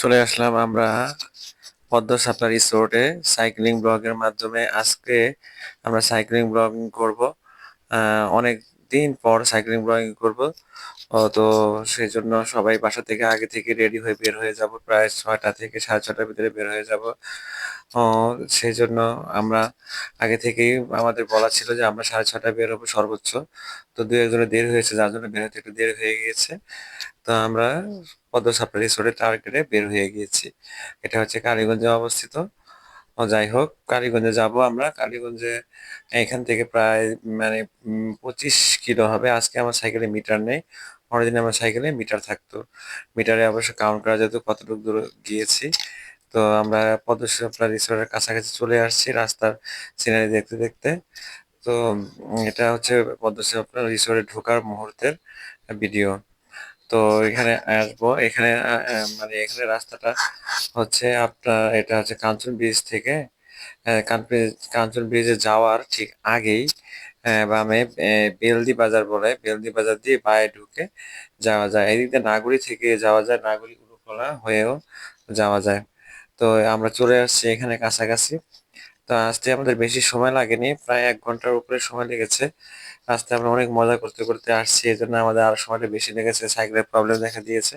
চলে আসলাম আমরা পদ্ম সাপলা রিসোর্টে সাইক্লিং ব্লগের মাধ্যমে। আজকে আমরা সাইক্লিং ব্লগিং করব। অনেক দিন পর সাইক্লিং ব্লগিং করব। তো সেই জন্য সবাই বাসা থেকে আগে থেকে রেডি হয়ে বের হয়ে যাব। প্রায় ছয়টা থেকে সাড়ে ছটার ভিতরে বের হয়ে যাব। সেই জন্য আমরা আগে থেকেই আমাদের বলা ছিল যে আমরা সাড়ে ছটায় বের হব সর্বোচ্চ। তো দু একজনের দেরি হয়েছে, যার জন্য বের হতে একটু দেরি হয়ে গিয়েছে। তো আমরা পদ্ম সাপড়া রিসোর্টের টার্গেটে বের হয়ে গিয়েছি। এটা হচ্ছে কালীগঞ্জে অবস্থিত। যাই হোক, কালীগঞ্জে যাব আমরা। কালীগঞ্জে এখান থেকে প্রায় মানে পঁচিশ কিলো হবে। আজকে আমার সাইকেলে মিটার নেই। পরের দিন আমার সাইকেলে মিটার থাকতো। মিটারে অবশ্য কাউন্ট করা যেত কতটুকু দূর গিয়েছি। তো আমরা পদ্ম সাপড়া রিসোর্টের কাছাকাছি চলে আসছি রাস্তার সিনারি দেখতে দেখতে। তো এটা হচ্ছে পদ্ম সাপড়া রিসোর্টে ঢোকার মুহূর্তের ভিডিও। তো এখানে আসব। এখানে মানে এখানে রাস্তাটা হচ্ছে আপনার, এটা হচ্ছে কাঞ্চন ব্রিজ থেকে কাঞ্চন ব্রিজে যাওয়ার ঠিক আগেই বামে বেলদি বাজার বলে, বেলদি বাজার দিয়ে বায়ে ঢুকে যাওয়া যায়। এদিক নাগুরি থেকে যাওয়া যায়, নাগরি উরুকলা হয়েও যাওয়া যায়। তো আমরা চলে আসছি এখানে কাছাকাছি। তো আসতে আমাদের বেশি সময় লাগেনি, প্রায় এক ঘণ্টার উপরে সময় লেগেছে। আসতে আমরা অনেক মজা করতে করতে আসছি, এই জন্য আমাদের আরও সময়টা বেশি লেগেছে। সাইকেলের প্রবলেম দেখা দিয়েছে।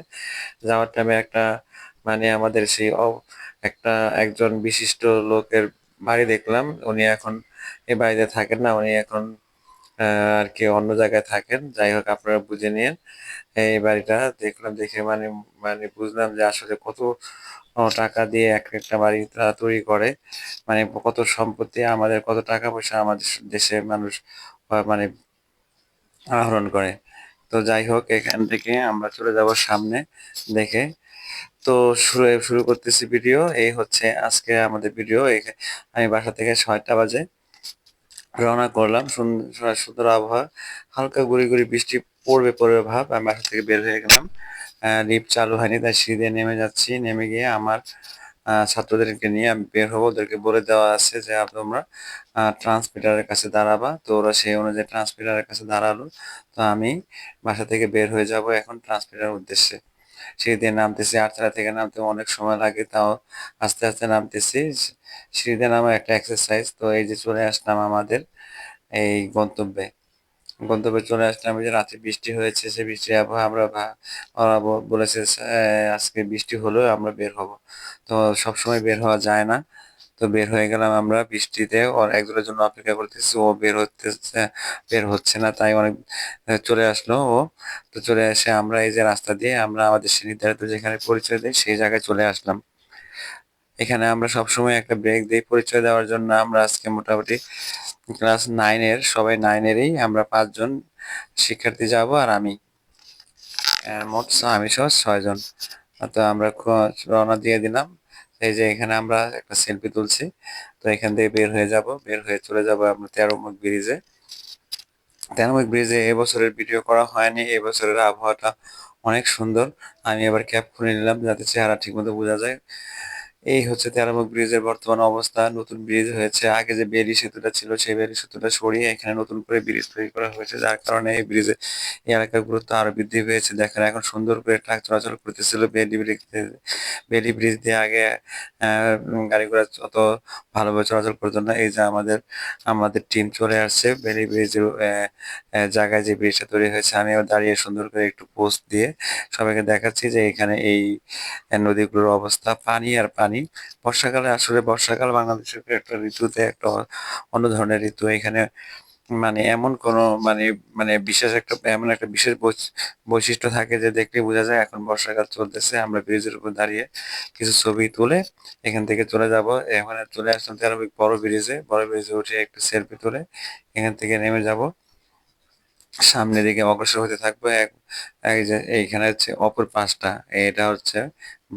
যাওয়ার টাইমে একটা মানে আমাদের সেই একটা একজন বিশিষ্ট লোকের বাড়ি দেখলাম। উনি এখন এই বাড়িতে থাকেন না, উনি এখন আর কি অন্য জায়গায় থাকেন। যাই হোক, আপনারা বুঝে নিন এই বাড়িটা দেখলাম দেখে মানে মানে বুঝলাম যে আসলে কত টাকা দিয়ে এক একটা বাড়ি তারা তৈরি করে মানে কত সম্পত্তি আমাদের, কত টাকা পয়সা আমাদের দেশে মানুষ মানে আহরণ করে। তো যাই হোক, এখান থেকে আমরা চলে যাব সামনে দেখে। তো শুরু শুরু করতেছি ভিডিও। এই হচ্ছে আজকে আমাদের ভিডিও। আমি বাসা থেকে ছয়টা বাজে। রওনা করলাম। সুন্দর সুন্দর আবহাওয়া। হালকা গুড়ি গুড়ি বৃষ্টি পড়বে পড়বে ভাব। আমি বাসা থেকে বের হয়ে গেলাম। লিফট চালু হয়নি, তাই সিঁড়ি দিয়ে নেমে যাচ্ছি। নেমে গিয়ে আমার ছাত্রদেরকে নিয়ে আমি বের হব। ওদেরকে বলে দেওয়া আছে যে তোমরা ট্রান্সমিটারের কাছে দাঁড়াবা। তো ওরা সেই অনুযায়ী ট্রান্সমিটারের কাছে দাঁড়াল। তো আমি বাসা থেকে বের হয়ে যাব এখন ট্রান্সমিটারের উদ্দেশ্যে। সিঁড়ি দিয়ে নামতেছি, আটতলা থেকে নামতে অনেক সময় লাগে, তাও আস্তে আস্তে নামতেছি। সিঁড়ি দিয়ে নামা একটা এক্সারসাইজ তো এই যে চলে আসলাম আমাদের এই গন্তব্যে। গন্তব্যে চলে আসলাম। যে রাতে বৃষ্টি হয়েছে সে বৃষ্টি আবহাওয়া আমরা বলেছে আজকে বৃষ্টি হলেও আমরা বের হব। তো সব সময় বের হওয়া যায় না। তো বের হয়ে গেলাম আমরা বৃষ্টিতে। ওর একজনের জন্য অপেক্ষা করতেছি, ও বের হতেছে, বের হচ্ছে না, তাই অনেক চলে আসলো ও। তো চলে এসে আমরা এই যে রাস্তা দিয়ে আমরা আমাদের সে নির্ধারিত যেখানে পরিচয় দিই, সেই জায়গায় চলে আসলাম। এখানে আমরা সবসময় একটা ব্রেক দিই পরিচয় দেওয়ার জন্য। আমরা আজকে মোটামুটি ক্লাস নাইনের সবাই নাইনেরই আমরা পাঁচজন শিক্ষার্থী যাব আর আমি। মোট আমি সহ ছয়জন তো আমরা রওনা দিয়ে দিলাম। এই যে এখানে আমরা একটা সেলফি তুলছি। তো এখান থেকে বের হয়ে যাব। বের হয়ে চলে যাব আমরা তেরো মুখ ব্রিজে তেরো মুখ ব্রিজে এবছরের ভিডিও করা হয়নি। এবছরের আবহাওয়াটা অনেক সুন্দর। আমি এবার ক্যাপ খুলে নিলাম যাতে চেহারা ঠিকমতো বোঝা যায়। এই হচ্ছে তেরামুখ ব্রিজের বর্তমান অবস্থা। নতুন ব্রিজ হয়েছে। আগে যে বেলি সেতুটা ছিল, সেই বেলি সেতুটা সরিয়ে এখানে নতুন করে ব্রিজ তৈরি করা হয়েছে। যার কারণে এই ব্রিজে এলাকার গুরুত্ব আরও বৃদ্ধি পেয়েছে। দেখেন, এখন সুন্দর করে ট্রাক চলাচল করতেছিল বেলি ব্রিজ বেলি ব্রিজ দিয়ে আগে গাড়ি ঘোড়া অত ভালোভাবে চলাচল করতো না। এই যে আমাদের আমাদের টিম চলে আসছে বেলি ব্রিজের জায়গায় যে ব্রিজটা তৈরি হয়েছে। আমিও দাঁড়িয়ে সুন্দর করে একটু পোস্ট দিয়ে সবাইকে দেখাচ্ছি যে এখানে এই নদীগুলোর অবস্থা। পানি আর পানি বর্ষাকালে আসলে বর্ষাকাল বাংলাদেশের একটা ঋতুতে একটা অন্য ধরনের ঋতু। এখানে মানে এমন কোন মানে মানে বিশেষ একটা, এমন একটা বিশেষ বৈশ- বৈশিষ্ট্য থাকে যে দেখলে বোঝা যায় এখন বর্ষাকাল চলতেছে, আমরা ব্রিজের উপর দাঁড়িয়ে কিছু ছবি তুলে এখান থেকে চলে যাব। এখানে চলে আসলাম তেরো বড় ব্রিজে। বড় ব্রিজে উঠে একটু সেলফি তুলে এখান থেকে নেমে যাব। সামনের দিকে অগ্রসর হতে থাকবে। এইখানে হচ্ছে অপর পাঁচটা, এটা হচ্ছে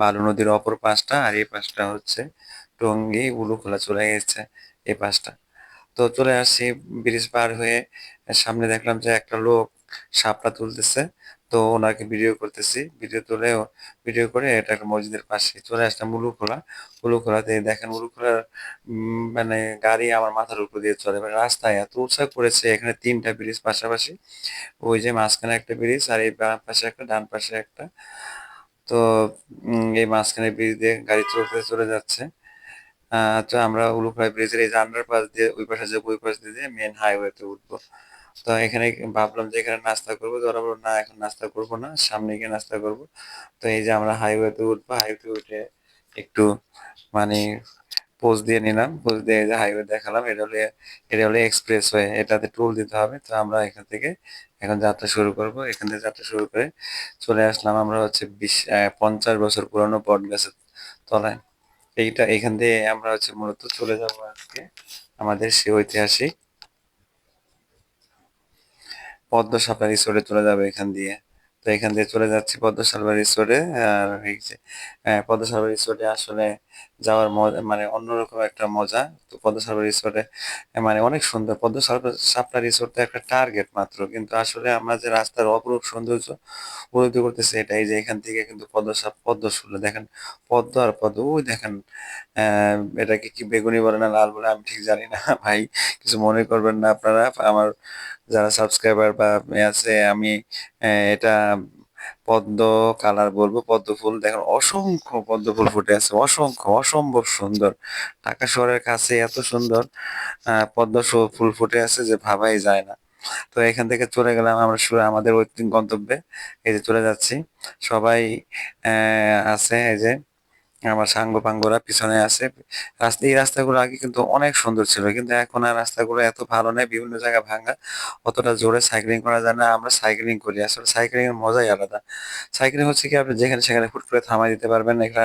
বালু নদীর অপর পাঁচটা আর এই পাশটা হচ্ছে উলু খোলা চলে গেছে এই পাশটা তো চলে আসছি ব্রিজ পার হয়ে সামনে দেখলাম যে একটা লোক সাপটা তুলতেছে। তো ওনাকে ভিডিও করতেছি। ভিডিও তুলে ভিডিও করে এটা মসজিদের পাশে চলে আসলাম উলুখোলা। উলুখোলাতে দেখেন উলুখোলার উম, মানে গাড়ি আমার মাথার উপর দিয়ে চলে। মানে রাস্তায় এত উৎসাহ করেছে এখানে তিনটা ব্রিজ পাশাপাশি। ওই যে মাঝখানে একটা ব্রিজ আর এই বাম পাশে একটা ডান পাশে একটা। তো এই মাঝখানে ব্রিজ দিয়ে গাড়ি চলতে চলে যাচ্ছে। তো আমরা উলুখড়াই ব্রিজের এই যে আন্ডারপাস দিয়ে ওই পাশে যাব ওই পাশ দিয়ে মেন হাইওয়েতে উঠবো। তো এখানে ভাবলাম যে এখানে নাস্তা করব। ওরা বলল, না, এখন নাস্তা করব না, সামনে গিয়ে নাস্তা করব। তো এই যে আমরা হাইওয়েতে উঠবো হাইওয়েতে উঠে একটু মানে পোজ দিয়ে নিলাম। পোজ দিয়ে যে হাইওয়ে দেখালাম, এটা হলে এটা হলে এক্সপ্রেস ওয়ে এটাতে টোল দিতে হবে। তো আমরা এখান থেকে এখন যাত্রা শুরু করব। এখান থেকে যাত্রা শুরু করে চলে আসলাম আমরা হচ্ছে বিশ পঞ্চাশ বছর পুরনো বট গাছের তলায়। এইটা, এখান দিয়ে আমরা হচ্ছে মূলত চলে যাব আজকে, আমাদের সে ঐতিহাসিক পদ্ম সাফারি রিসোর্টে চলে যাবে এখান দিয়ে। তো এখান দিয়ে চলে যাচ্ছি পদ্ম সাফারি রিসোর্টে আর এই যে আহ, পদ্ম সাফারি রিসোর্টে আসলে যাওয়ার মজা মানে অন্যরকম একটা মজা। তো পদ্ম সাফারি রিসোর্টে মানে অনেক সুন্দর। পদ্ম সাফারি রিসোর্ট তো একটা টার্গেট মাত্র। কিন্তু আসলে আমরা যে রাস্তার অপরূপ সৌন্দর্য উপলব্ধি করতেছি এটাই যে এখান থেকে কিন্তু পদ্ম সাপ পদ্ম ফুল দেখেন পদ্ম আর পদ্ম ওই দেখেন এটাকে কি বেগুনি বলে না লাল বলে আমি ঠিক জানি না। ভাই কিছু মনে করবেন না আপনারা। আমার যারা সাবস্ক্রাইবার বা আছে, আমি এটা পদ্ম কালার বলব, পদ্ম ফুল। দেখেন, অসংখ্য পদ্ম ফুল ফুটে আছে, অসংখ্য, অসম্ভব সুন্দর। ঢাকা শহরের কাছে এত সুন্দর পদ্ম ফুল ফুটে আছে যে ভাবাই যায় না। তো এখান থেকে চলে গেলাম আমরা শুরু আমাদের ওই গন্তব্যে। এই যে চলে যাচ্ছি। সবাই আছে, এই যে আমার সাঙ্গ পাঙ্গরা পিছনে আছে। রাস্তা এই রাস্তাগুলো আগে কিন্তু অনেক সুন্দর ছিল, কিন্তু এখন আর রাস্তাগুলো এত ভালো নেই, বিভিন্ন জায়গা ভাঙা। অতটা জোরে সাইক্লিং করা যায় না, আমরা সাইক্লিং করি। আসলে সাইক্লিং এর মজাই আলাদা। সাইক্লিং হচ্ছে কি, আপনি যেখানে সেখানে হুট করে থামাই দিতে পারবেন এটা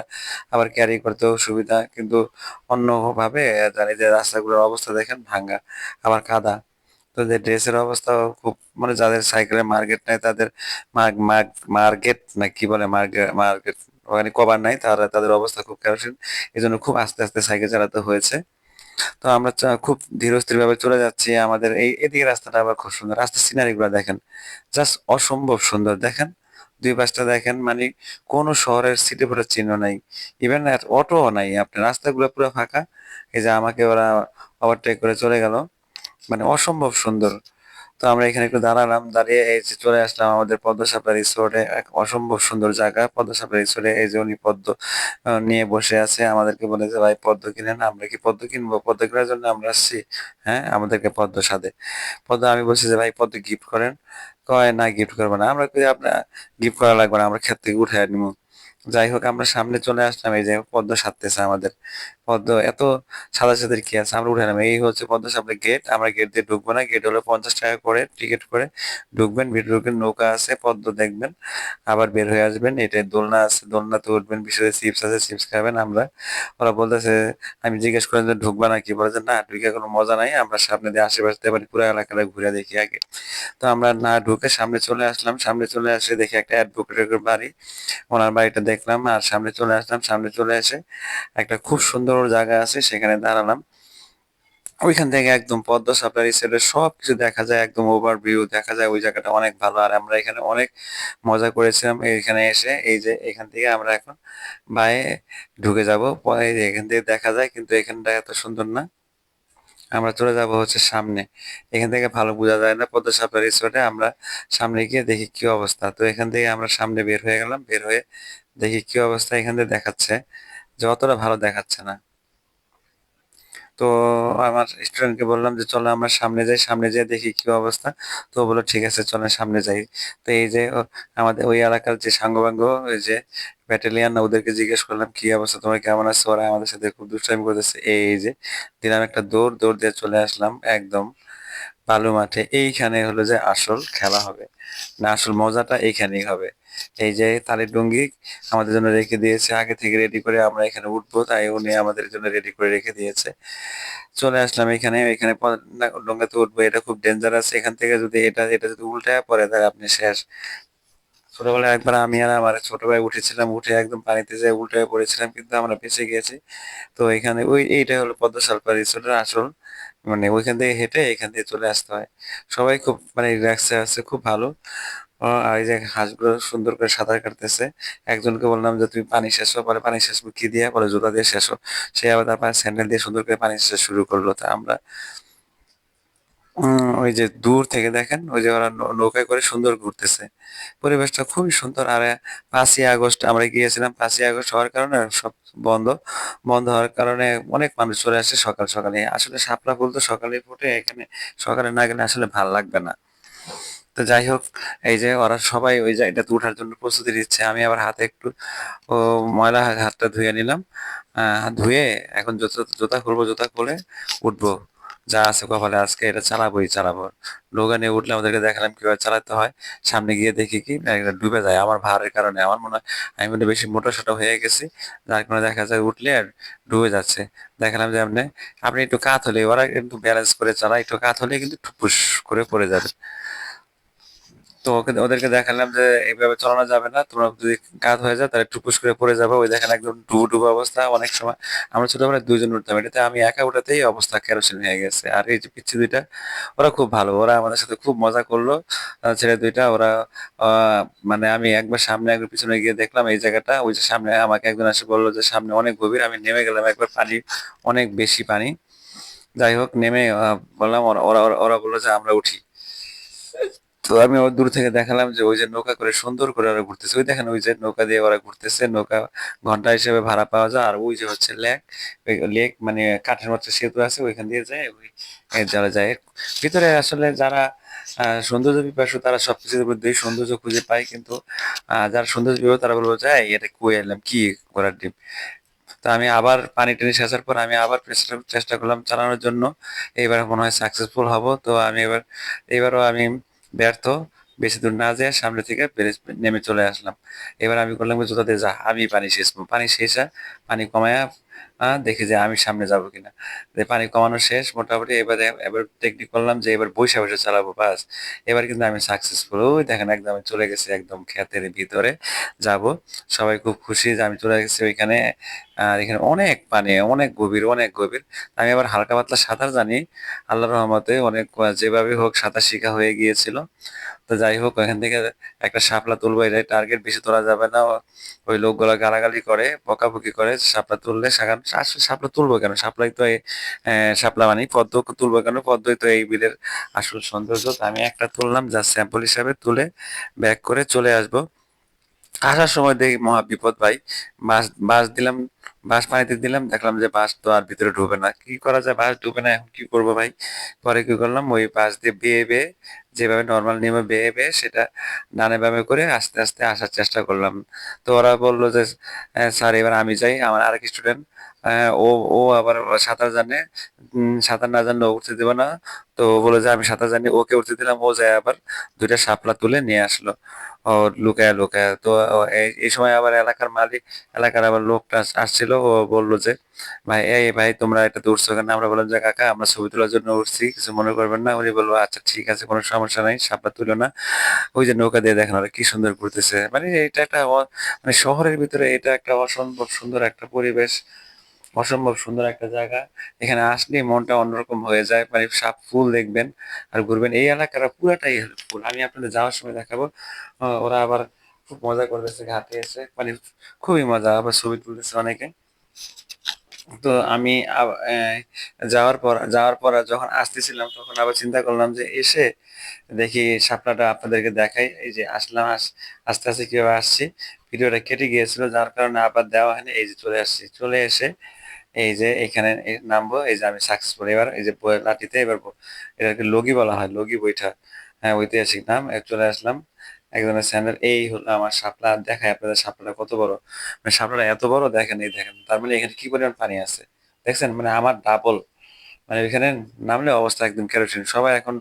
আবার ক্যারি করতেও সুবিধা। কিন্তু অন্যভাবে জানি যে রাস্তাগুলোর অবস্থা দেখেন, ভাঙ্গা, আবার কাদা। তো যে ড্রেসের অবস্থা খুব মানে যাদের সাইকেলে মার্কেট নাই, তাদের মার্কেট না কি বলে মার্কেট ওখানে কভার নাই, তারা তাদের অবস্থা খুব কেরোসিন এই জন্য খুব আস্তে আস্তে সাইকেল চালাতে হয়েছে। তো আমরা খুব ধীরস্থির ভাবে চলে যাচ্ছি। আমাদের এই এদিকে রাস্তাটা আবার খুব সুন্দর। রাস্তার সিনারি গুলো দেখেন, জাস্ট অসম্ভব সুন্দর। দেখেন, দুই পাশটা দেখেন মানে কোন শহরের সিটি ভোটের চিহ্ন নাই। ইভেন অটো নাই। আপনার রাস্তাগুলো পুরো ফাঁকা। এই যে আমাকে ওরা ওভারটেক করে চলে গেল। মানে অসম্ভব সুন্দর। তো আমরা এখানে একটু দাঁড়ালাম, দাঁড়িয়ে এই যে চলে আসলাম আমাদের পদ্ম সাপড়া রিসোর্টে এক অসম্ভব সুন্দর জায়গা পদ্ম সাপড়া রিসোর্টে এই যে উনি পদ্ম নিয়ে বসে আছে। আমাদেরকে বলে যে, ভাই, পদ্ম কিনেন, আমরা কি পদ্ম কিনবো? পদ্ম কেনার জন্য আমরা আসছি হ্যাঁ আমাদেরকে পদ্ম সাধে। পদ্ম, আমি বলছি যে, ভাই, পদ্ম গিফট করেন? কয়, না গিফট করব না। আমরা আপনার গিফট করা লাগবে না, আমরা ক্ষেত থেকে উঠে নিবো। যাই হোক, আমরা সামনে চলে আসলাম। এই যে পদ্ম সাধতেছে আমাদের। পদ্ম, এত সাদা সাদের কি আছে? আমরা উঠে নাম। এই হচ্ছে পদ্ম সাপের গেট আমরা গেট দিয়ে ঢুকবো না। গেট হলো পঞ্চাশ টাকা করে টিকিট করে ঢুকবেন। ভিতরে ঢুকবেন নৌকা আছে, পদ্ম দেখবেন। আবার বের হয়ে আসবেন। এটা দোলনা আছে, দোলনাতে উঠবেন। বিশেষ চিপস আছে, চিপস খাবেন আমরা। ওরা বলতেছে, আমি জিজ্ঞেস করেন যে ঢুকবা নাকি? বলে যে না, ঢুকে কোনো মজা নাই। আমরা সামনে দিয়ে আশেপাশে মানে পুরো এলাকাটা ঘুরে দেখি আগে। তো আমরা না ঢুকে সামনে চলে আসলাম। সামনে চলে আসে দেখি একটা অ্যাডভোকেটের বাড়ি। ওনার বাড়িটা দেখলাম আর সামনে চলে আসলাম। সামনে চলে এসে একটা খুব সুন্দর জায়গা আছে, সেখানে দাঁড়ালাম। ওইখান থেকে একদম পদ্ম সাফারি সাইডের সবকিছু দেখা যায়, একদম ওভারভিউ দেখা যায়। ওই জায়গাটা অনেক ভালো। আর আমরা এখানে অনেক মজা করেছিলাম এখানে এসে। এই যে এখান থেকে আমরা এখন বায়ে ঢুকে যাব। এখান থেকে দেখা যায়, কিন্তু এখানটা এত সুন্দর না। আমরা চলে যাব হচ্ছে সামনে। এখান থেকে ভালো বোঝা যায় না পদ্ম সাফারি রিসোর্টে আমরা সামনে গিয়ে দেখি কি অবস্থা। তো এখান থেকে আমরা সামনে বের হয়ে গেলাম। বের হয়ে দেখি কি অবস্থা এখান থেকে দেখাচ্ছে। যে অতটা ভালো দেখাচ্ছে না। তো আমার স্টুডেন্টকে বললাম যে, চলো আমরা সামনে যাই সামনে যাই দেখি কি অবস্থা। তো বলো বলল, ঠিক আছে চলো সামনে যাই। তো এই যে আমাদের ওই এলাকার যে সাঙ্গবাঙ্গ, ওই যে ব্যাটালিয়ান ওদেরকে জিজ্ঞেস করলাম, কি অবস্থা? তোমার কেমন আছে? ওরা আমাদের সাথে খুব দুষ্টামি করতেছে। এই যে দিলাম একটা দৌড় দৌড় দিয়ে চলে আসলাম একদম বালু মাঠে এইখানে হলো যে আসল খেলা হবে। না, আসল মজাটা এইখানেই হবে। এই যে তালের ডুঙ্গি আমাদের জন্য রেখে দিয়েছে, আগে থেকে রেডি করে আমরা এখানে উঠবো, তাই উনি আমাদের জন্য রেডি করে রেখে দিয়েছে। চলে আসলাম এখানে এখানে ডোঙ্গাতে উঠবো, এটা খুব ডেঞ্জারাস এখান থেকে যদি এটা এটা যদি উল্টায় পরে তাহলে আপনি শেষ। ছোটবেলায় একবার আমি আর আমার ছোট ভাই উঠেছিলাম, উঠে একদম পানিতে যেয়ে উল্টে পড়েছিলাম, কিন্তু আমরা বেঁচে গিয়েছি। তো এখানে ওই এইটা হলো পদ্ম সালফার রিসোর্টের আসল মানে ওইখান থেকে হেঁটে এখান থেকে চলে আসতে হয়। সবাই খুব মানে রিল্যাক্সে আছে, খুব ভালো। আর এই যে হাঁসগুলো সুন্দর করে সাঁতার কাটতেছে। একজনকে বললাম যে, তুমি পানি শেষো বলে পানি শেষবো কি দিয়ে? বলে জুতা দিয়ে শেষো সে আবার তারপর স্যান্ডেল দিয়ে সুন্দর করে পানি শেষ শুরু করল। তা আমরা ওই যে দূর থেকে দেখেন, ওই যে ওরা নৌকায় করে সুন্দর ঘুরতেছে। পরিবেশটা খুবই সুন্দর। আর পাঁচই আগস্ট আমরা গিয়েছিলাম, পাঁচই আগস্ট হওয়ার কারণে সব বন্ধ। বন্ধ হওয়ার কারণে অনেক মানুষ চলে আসে সকাল সকালে। আসলে শাপলা ফুল তো সকালে ফোটে, এখানে সকালে না গেলে আসলে ভালো লাগবে না। তো যাই হোক, এই যে ওরা সবাই ওই জায়গাটাতে উঠার জন্য প্রস্তুতি দিচ্ছে আমি আবার হাতে একটু, ও, ময়লা হাতটা ধুয়ে নিলাম। ধুয়ে এখন জুতা, জোতা খুলবো, জোতা খুলে উঠবো। যা আছে কপালে আজকে এটা চালাবোই, চালাবো। লোগানে উঠলে আমাদেরকে দেখালাম কীভাবে চালাতে হয়। সামনে গিয়ে দেখি কি ডুবে যায় আমার ভারের কারণে। আমার মনে হয় আমি মনে বেশি মোটা সোটা হয়ে গেছি, যার কারণে দেখা যায় উঠলে আর ডুবে যাচ্ছে। দেখালাম যে আপনি আপনি একটু কাত হলে, ওরা কিন্তু ব্যালেন্স করে চালায়, একটু কাত হলে কিন্তু ঠুপুস করে পড়ে যাবে। তো ওদেরকে দেখালাম যে এইভাবে চালানো যাবে না। তোমরা যদি কাত হয়ে যায় তাহলে টুপুস করে পড়ে যাবে। ওই দেখেন একদম ডুবু ডুবু অবস্থা। অনেক সময় আমরা ছোটবেলায় দুজন উঠতাম। এটাতে আমি একা উঠাতেই অবস্থা কেরোসিন হয়ে গেছে। আর এই যে পিচ্ছি দুইটা, ওরা খুব ভালো। ওরা আমাদের সাথে খুব মজা করল। ছেলে দুইটা, ওরা মানে আমি একবার সামনে, একবার পিছনে গিয়ে দেখলাম এই জায়গাটা। ওই যে সামনে আমাকে একজন এসে বলল যে, সামনে অনেক গভীর। আমি নেমে গেলাম। একবার পানি, অনেক বেশি পানি। যাই হোক, নেমে বললাম ওরা ওরা বলল যে, আমরা উঠি। তো আমি ওর দূর থেকে দেখালাম যে ওই যে নৌকা করে সুন্দর করে ওরা ঘুরতেছে। ওই দেখেন, ওই যে নৌকা দিয়ে ওরা ঘুরতেছে, নৌকা ঘণ্টা হিসেবে ভাড়া পাওয়া যায়। আর ওই যে হচ্ছে লেক লেক মানে কাঠের মতো সেতু আছে, ওইখান দিয়ে যায়, ওই যারা যায়। ভিতরে আসলে যারা সৌন্দর্য পিপাসু তারা সবকিছুর মধ্যেই সৌন্দর্য খুঁজে পায়, কিন্তু যারা সৌন্দর্য পিপাসু তারা বলব যায় এটা কুয়ে এলাম কি করার ডিম তো আমি আবার পানি টেনে শেষের পর আমি আবার চেষ্টা করলাম চালানোর জন্য। এইবার মনে হয় সাকসেসফুল হব। তো আমি এবার, এবারও আমি ব্যর্থ, বেশি দূর না যায় সামনে থেকে নেমে চলে আসলাম। এবার আমি করলাম যে যা, আমি পানি শেষ পানি শেষা পানি কমায়া দেখি যে আমি সামনে যাব কিনা। যে পানি কমানো শেষ, মোটামুটি এবারে এবার টেকনিক করলাম যে এবার বসে বসে চালাবো বাস এবার কিন্তু আমি সাকসেসফুল ওই দেখেন, একদম চলে গেছি একদম ক্ষেতের ভিতরে যাব। সবাই খুব খুশি যে আমি চলে গেছি ওইখানে। আর এখানে অনেক পানি, অনেক গভীর অনেক গভীর। আমি আবার হালকা পাতলা সাঁতার জানি। আল্লাহর রহমতে অনেক, যেভাবে হোক সাঁতার শিখা হয়ে গিয়েছিল। তো যাই হোক ওখান থেকে একটা শাপলা তুলবো, এটাই টার্গেট বেশি তোলা যাবে না। ওই লোকগুলো গালাগালি করে, বকাবকি করে, শাপলা তুললে সাগান আসলে শাপলা তুলবো কেন? শাপলাই তো শাপলা মানে পদ্ম তুলবো কেন? পদ্মই তো এই বিলের আসল সৌন্দর্য। আমি একটা তুললাম যা স্যাম্পল হিসাবে তুলে ব্যাক করে চলে আসব। আসার সময় দেখি মহা বিপদ ভাই। বাস বাঁশ দিলাম বাঁশ পানিতে দিলাম দেখলাম যে বাঁশ তো আর ভিতরে ঢুকে না। কি করা যায়? বাঁশ ঢুকে না এখন কি করব ভাই? পরে কি করলাম? ওই বাঁশ দিয়ে বেয়ে বেয়ে যেভাবে নর্মাল নিয়মে বেয়ে বেয়ে সেটা ডানে বামে করে আস্তে আস্তে আসার চেষ্টা করলাম। তো ওরা বলল যে "আহ, স্যার এবার আমি যাই। আমার আরেক স্টুডেন্ট ও ও আবার সাঁতার জানে। সাঁতার না জানলে ও উঠতে দেবে না। তো বলে যে, আমি সাঁতার জানি, ওকে উঠতে দিলাম। ও যায় আবার দুইটা শাপলা তুলে নিয়ে আসলো। লুকায় লুকায়। তো এই সময় আবার এলাকার মালিক, এলাকার আবার লোকটা আসছিল। ও বলল যে, ভাই, এই ভাই, তোমরা এটা তো উঠছো কেন? আমরা বললাম যে, কাকা, আমরা ছবি তোলার জন্য উঠছি, কিছু মনে করবেন না। উনি বলল আচ্ছা ঠিক আছে, কোনো সমস্যা নাই, শাপলা তুলো না। ওই যে নৌকা দিয়ে দেখেন কি সুন্দর ঘুরতেছে। মানে এটা একটা মানে শহরের ভিতরে এটা একটা অসম্ভব সুন্দর একটা পরিবেশ। অসম্ভব সুন্দর একটা জায়গা। এখানে আসলে মনটা অন্যরকম হয়ে যায় মানে সাপ ফুল দেখবেন আর ঘুরবেন। এই এলাকাটা পুরাটাই ফুল। আমি আপনাদের যাওয়ার সময় দেখাবো। ওরা আবার খুব মজা করতেছে ঘাটে এসে। মানে খুবই মজা, আবার ছবি তুলতেছে অনেকে। তো আমি যাওয়ার পর যাওয়ার পর যখন আসতেছিলাম, তখন আবার চিন্তা করলাম যে এসে দেখি শাপলাটা আপনাদেরকে দেখাই। এই যে আসলাম, আস- আস্তে আস্তে কীভাবে আসছি। ভিডিওটা কেটে গিয়েছিল, যার কারণে আবার দেওয়া হয়নি। এই যে চলে আসছি। চলে এসে এই যে এখানে নামবো, এই যে আমি সাকসেসফুল এবার এই যে লাঠিতে এবার এটাকে লগি বলা হয়, লগি বইটা। হ্যাঁ ঐতিহাসিক নাম চলে আসলাম। একজনের স্যান্ডেল এই হলো আমার শাপলা। দেখায় আপনাদের শাপলাটা কত বড়। মানে শাপলাটা এত বড়, দেখেন, এই দেখেন। তার মানে এখানে কি পরিমাণ পানি আছে? দেখছেন? মানে আমার ডাবল মানে এখানে নামলে অবস্থা একদম কেরোসিন সবাই এখন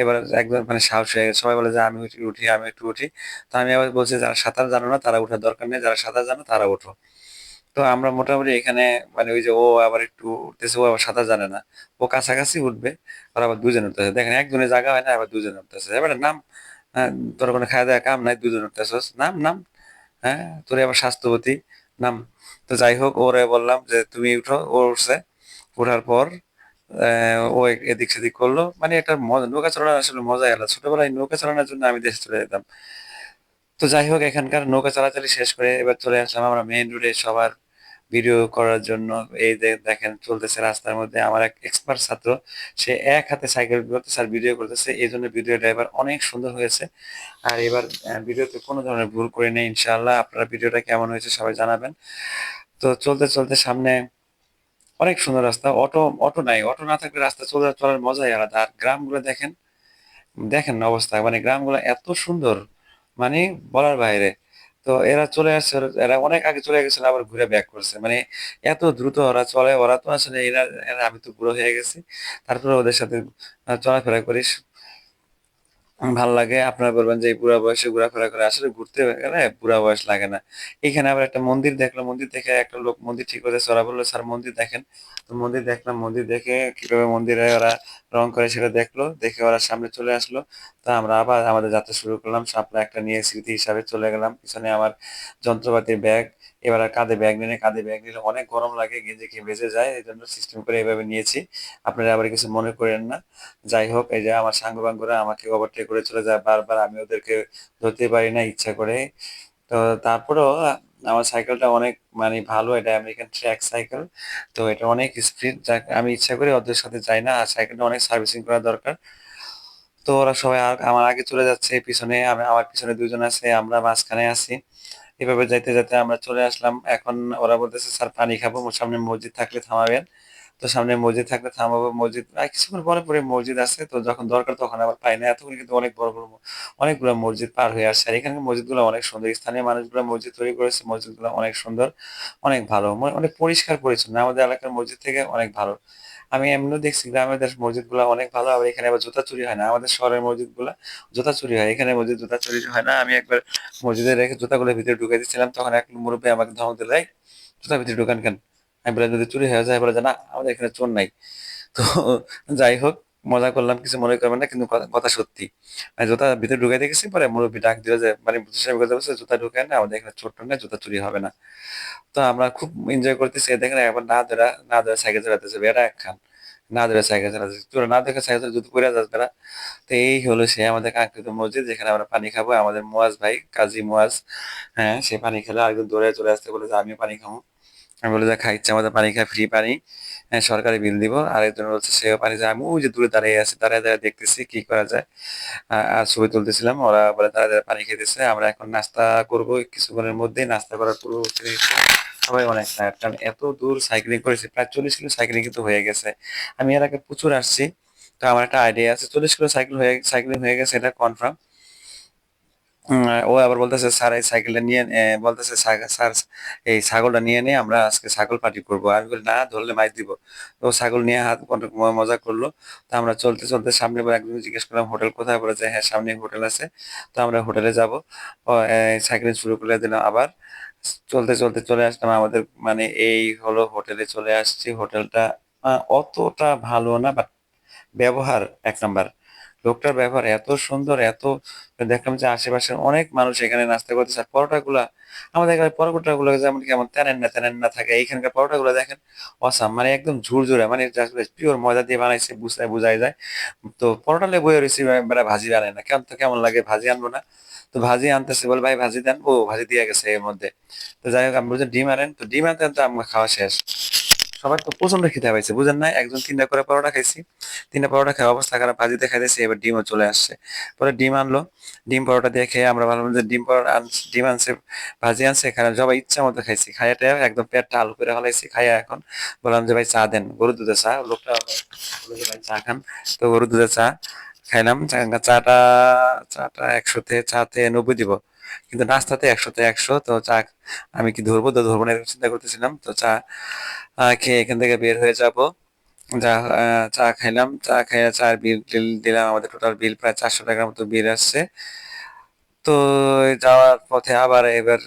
এবার একদম মানে সাহস হয়ে গেছে। সবাই বলে যে, আমি উঠি উঠি, আমি একটু উঠি। তো আমি আবার বলছি, যারা সাঁতার জানো না, তারা উঠার দরকার নেই। যারা সাঁতার জানো, তারা ওঠো। তো আমরা মোটামুটি এখানে মানে ওই যে ও আবার একটু উঠতেছে ও আবার সাঁতার জানে না। ও কাছাকাছি উঠবে আর আবার দুজন উঠতেছে। দেখেন একজনের জায়গা হয় না আবার দুজন উঠতেছে। এবারে নাম হ্যাঁ, তোর কোনো খাওয়া দাওয়া কাম নাই দুজন উঠতেছস। নাম নাম হ্যাঁ তোর আবার স্বাস্থ্যবতী নাম। তো যাই হোক ওরে বললাম যে তুমি উঠো। ও উঠছে। উঠার পর ও এদিক সেদিক করল। মানে এটা মজা নৌকা চালানো আসলে মজাই আলাদা। ছোটবেলায় নৌকা চালানোর জন্য আমি দেশে চলে যেতাম। তো যাই হোক এখানকার নৌকা চালাচালি শেষ করে এবার চলে আসলাম আমরা মেইন রোডে সবার ভিডিও করার জন্য এই দেখেন চলতেছে রাস্তার মধ্যে আমার এক এক্সপার্ট ছাত্র, সে এক হাতে সাইকেল করতেছে আর ভিডিও করতেছে। এই জন্য ভিডিও ড্রাইভার অনেক সুন্দর হয়েছে। আর এবার ভিডিওতে কোনো ধরনের ভুল করে নেই ইনশাল্লাহ আপনারা ভিডিওটা কেমন হয়েছে সবাই জানাবেন। তো চলতে চলতে সামনে অনেক সুন্দর রাস্তা। অটো অটো নাই। অটো না থাকলে রাস্তা চলে, চলার মজাই আলাদা। আর গ্রামগুলো দেখেন দেখেন অবস্থা। মানে গ্রামগুলো এত সুন্দর। মানে বলার বাইরে। তো এরা চলে আসছে, এরা অনেক আগে চলে গেছিল, আবার ঘুরে ব্যাক করছে। মানে এত দ্রুত ওরা চলে, ওরা তো আসলে এরা আমি তো বুড়ো হয়ে গেছি। তারপরে ওদের সাথে চলাফেরা করিস। ভালো লাগে। আপনারা বলবেন যে বুড়া বয়সে ঘোরাফেরা করে আসলে ঘুরতে গেলে বুড়া বয়স লাগে না। এখানে আবার একটা মন্দির দেখলাম, মন্দির দেখে একটা লোক মন্দির ঠিক করে ওরা বলল, স্যার, মন্দির দেখেন। তো মন্দির দেখলাম, মন্দির দেখে কীভাবে মন্দিরে ওরা রং করে সেটা দেখল, দেখে ওরা সামনে চলে আসলো। তা আমরা আবার আমাদের যাত্রা শুরু করলাম, সাপলা একটা নিয়ে স্মৃতি হিসাবে চলে গেলাম। পিছনে আমার যন্ত্রপাতির ব্যাগ এবার আর কাঁধে ব্যাগ নিলে কাঁধে ব্যাগ নিলে অনেক গরম লাগে, গেঞ্জি খেয়ে ভেজে যায় এই জন্য সিস্টেম করে এভাবে নিয়েছি। আপনারা আবার কিছু মনে করেন না। যাই হোক, এই যে আমার সাঙ্গ বাঙ্গরা আমাকে ওভারটেক করে চলে যায় বারবার, আমি ওদেরকে ধরতে পারি না, ইচ্ছা করে। তো তারপরেও আমার সাইকেলটা অনেক মানে ভালো, এটা আমেরিকান ট্র্যাক সাইকেল তো এটা অনেক স্পিড যা আমি ইচ্ছা করে ওদের সাথে যাই না, আর সাইকেলটা অনেক সার্ভিসিং করা দরকার। তো ওরা সবাই আমার আগে চলে যাচ্ছে, পিছনে আমার পিছনে দুজন আছে, আমরা মাঝখানে আছি। এভাবে যাইতে যাইতে আমরা চলে আসলাম। এখন ওরা বলতেছে, স্যার, পানি খাব, সামনে মসজিদ থাকলে থামাবেন। তো সামনে মসজিদ থাকলে থামাবো। মসজিদ কিছুক্ষণ পরে পরে মসজিদ আছে, তো যখন দরকার তখন আবার পাই না। এতক্ষণ কিন্তু অনেক বড় বড়, অনেকগুলো মসজিদ পার হয়ে আসছে। আর এখানকার মসজিদগুলো অনেক সুন্দর। স্থানীয় মানুষগুলো মসজিদ তৈরি করেছে, মসজিদগুলো অনেক সুন্দর, অনেক ভালো, অনেক পরিষ্কার পরিচ্ছন্ন। আমাদের এলাকার মসজিদ থেকে অনেক ভালো। আমি এমনিও দেখছি গ্রামের দেশ মসজিদগুলো অনেক ভালো আবার এখানে আবার জুতা চুরি হয় না। আমাদের শহরের মসজিদগুলো জুতা চুরি হয় এখানে মসজিদ জুতা চুরি হয় না। আমি একবার মসজিদে রেখে জুতাগুলো ভিতরে ঢুকে দিচ্ছিলাম তখন এক মুরব্বী আমাকে ধমক দিল "এই, জুতা ভিতরে ঢুকান কেন? আমি বলে যদি চুরি হয়ে যায় বলে না আমাদের এখানে চোর নাই। তো যাই হোক মজা করলাম কিছু মনে করবেন না কিন্তু কথা সত্যি। জুতা ভিতরে ঢুকে দেখেছি পরে মুরব্বী ডাক দিল যে মানে জুতা ঢুকায় না আমাদের এখানে ছোট্ট না জুতা চুরি হবে না। তো আমরা খুব এনজয় করতেছি দেখেন একবার না ধরা না ধরে সাইকেল চালাতেছে বেড়া একখান না ধরে সাইকেল তোরা না দেখে সাইকেল যদি পড়ে যাস বেড়া তো এই হলো সে আমাদের কাঙ্ক্ষিত মসজিদ, যেখানে আমরা পানি খাব। আমাদের মুয়াজ ভাই, কাজী মুয়াজ হ্যাঁ সে পানি খেলে আরেকজন দৌড়ে চলে আসতে বলে যে, আমিও পানি খাব। আমি বলে, যে খাই ইচ্ছা আমাদের পানি খাই ফ্রি পানি। হ্যাঁ সরকারি বিল দিব। আরেকজন বলছে, সেও পানি যায় আমি ওই যে দূরে দাঁড়িয়ে আছি, দাঁড়িয়ে দাঁড়িয়ে দেখতেছি কি করা যায়। আর ছবি তুলতেছিলাম। ওরা বলে, দাঁড়িয়ে দাঁড়িয়ে পানি খেতেছে। আমরা এখন নাস্তা করব কিছুক্ষণের মধ্যেই। নাস্তা করার পুরো সবাই অনেক টায়ার্ড কারণ এত দূর সাইক্লিং করেছি, প্রায় চল্লিশ কিলো সাইক্লিং কিন্তু হয়ে গেছে। আমি এর আগে প্রচুর আসছি, তো আমার একটা আইডিয়া আছে, চল্লিশ কিলো সাইকেল হয়ে সাইক্লিং হয়ে গেছে, এটা কনফার্ম ও আবার বলতেছে, স্যার, এই সাইকেলটা নিয়ে বলতেছে, স্যার এই ছাগলটা নিয়ে নিয়ে আমরা আজকে ছাগল পার্টি করব। আমি বলি, না, ধরলে মাইর দিব। তো ছাগল নিয়ে হাত অনেক মজা করল। তো আমরা চলতে চলতে সামনে একজন জিজ্ঞেস করলাম, হোটেল কোথায়? বলে যে হ্যাঁ সামনে হোটেল আছে। তো আমরা হোটেলে যাব। সাইকেলিং শুরু করে দিলাম আবার। চলতে চলতে চলে আসলাম। আমাদের মানে এই হলো হোটেলে চলে আসছি। হোটেলটা অতটা ভালো না বাট ব্যবহার এক নাম্বার লোকটার ব্যবহার এত সুন্দর, এত দেখলাম যে আশেপাশের অনেক মানুষ এখানে নাস্তা করতেছে। আর পরোটা গুলা আমাদের এখানে পরোটা গুলো যেমন কেমন তেনেন না তেনেন না থাকে। এইখানকার পরোটা গুলো দেখেন অসাম মানে একদম ঝুরঝুরে মানে পিওর ময়দা দিয়ে বানাইছে, বুঝায় বুঝাই যায়। তো পরোটা লেবু রয়েছে ভাজি বানায় না। কেমন, তো কেমন লাগে ভাজি আনব না। তো ভাজি আনতেছে, বলে, ভাই, ভাজি দেন। ও, ভাজি দিয়ে গেছে এর মধ্যে। তো যাই হোক, আমি বলছি, ডিম আনেন? তো ডিম আনতে আনতে আমার খাওয়া শেষ। সবার তো প্রচণ্ড খিদে পাইছে, বুঝেন না একজন তিনটা করে পরোটা খাইছি। তিনটা পরোটা খাওয়া অবস্থা খারাপ ভাজিতে খাইতেছি এবার ডিমও চলে আসছে। পরে ডিম আনলো। ডিম পরোটা দিয়ে খেয়ে আমরা ভাবলাম যে ডিম পরোটা ডিম আনছে, ভাজি আনছে, এখানে সবাই ইচ্ছা মতো খাইছি। খাইয়াটা একদম পেটটা আলু করে ফেলাইছি, খাইয়া এখন বললাম যে, ভাই, চা দেন, গরুর দুধে চা। লোকটা ভাই, চা খান। তো গরুর দুধে চা খাইলাম চাটা চাটা একশোতে, চাতে নব্বই দিব। কিন্তু নাস্তাতে একশোতে একশো, তো চা আমি কি ধরবো? তো ধরবো না চিন্তা করতেছিলাম। তো চা খেয়ে এখান থেকে বের হয়ে যাব। যা চা খাইলাম। চা খাইয়া চার বিল দিলাম। আমাদের টোটাল বিল প্রায় চারশো টাকার মতো বিল আসছে। তো যাওয়ার পথে আবার এবার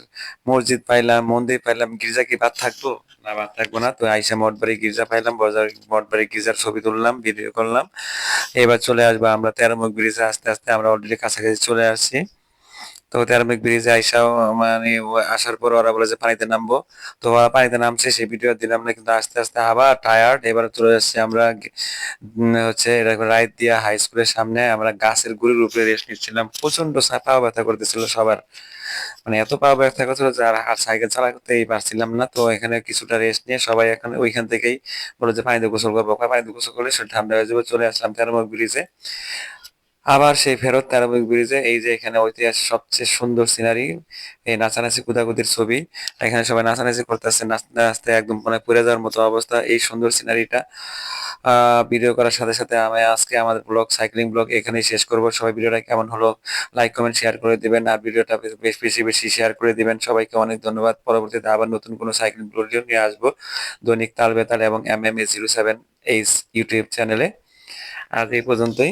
মসজিদ পাইলাম, মন্দির পাইলাম, গির্জা কি বাদ থাকব? না, বাদ থাকব না। তো আইসা মঠবাড়ি গির্জা পাইলাম, বজার মঠবাড়ি গির্জার ছবি তুললাম ভিডিও করলাম। এবার চলে আসব আমরা তেরোমুখ ব্রিজে। আস্তে আস্তে আমরা অলরেডি কাছাকাছি চলে আসছি। তো তেরোমিক ব্রিজে আইসাও মানে আসার পর ওরা বলে যে পানিতে নামবো। তো ওরা পানিতে নামছে, সেই ভিডিও দিলাম না, কিন্তু আস্তে আস্তে আবার টায়ার্ড এবার চলে যাচ্ছি আমরা হচ্ছে এরকম রাইত দিয়া হাই স্কুলের সামনে। আমরা গাছের গুড়ির উপরে রেস্ট নিচ্ছিলাম। প্রচণ্ড পা ব্যথা করতেছিল সবার। মানে এত পা ব্যথা করছিল যে আর সাইকেল চালাতেই পারছিলাম না। তো এখানে কিছুটা রেস্ট নিয়ে সবাই এখানে ওইখান থেকেই বলে যে পানিতে গোসল করব। পানিতে গোসল করলে সেটা ঠান্ডা হয়ে যাবে, চলে আসলাম তেরোমুখ ব্রিজে আবার সেই ফেরত তেরোমুখ ব্রিজে এই যে এখানে ঐতিহাসিক সবচেয়ে সুন্দর সিনারি এই নাচানাচি কুদাকুদির ছবি, এখানে সবাই নাচানাচি করতেছে নাচতে নাচতে একদম মানে পড়ে যাওয়ার মতো অবস্থা এই সুন্দর সিনারিটা ভিডিও করার সাথে সাথে আমি আজকে আমাদের ব্লগ সাইক্লিং ব্লগ এখানেই শেষ করব। সবাই ভিডিওটা কেমন হলো লাইক কমেন্ট শেয়ার করে দিবেন আর ভিডিওটা বেশ, বেশি বেশি শেয়ার করে দিবেন। সবাইকে অনেক ধন্যবাদ। পরবর্তীতে আবার নতুন কোনো সাইক্লিং ভিডিও নিয়ে আসব। দৈনিক তাল বেতাল এবং M M A zero seven H YouTube চ্যানেলে আজ এই পর্যন্তই।